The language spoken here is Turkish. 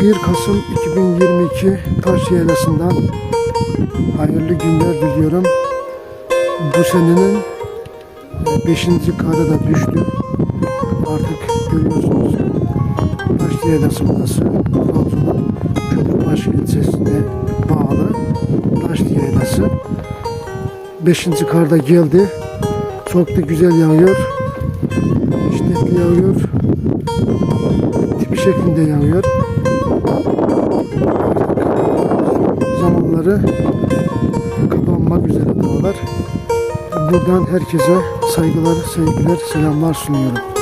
1 Kasım 2022 Taş Yaylası'ndan hayırlı günler diliyorum. Bu senenin 5. karı da düştü. Artık görüyorsunuz Taş Yaylası burası. Trabzon'un Köprübaşı ilçesine bağlı Taş Yaylası. 5. kar da geldi. Çok da güzel yağıyor. Şiddetli yağıyor. Tipi şeklinde yağıyor. Zamanları kapanmak üzere dağlar. Buradan herkese saygılar, sevgiler, selamlar sunuyorum.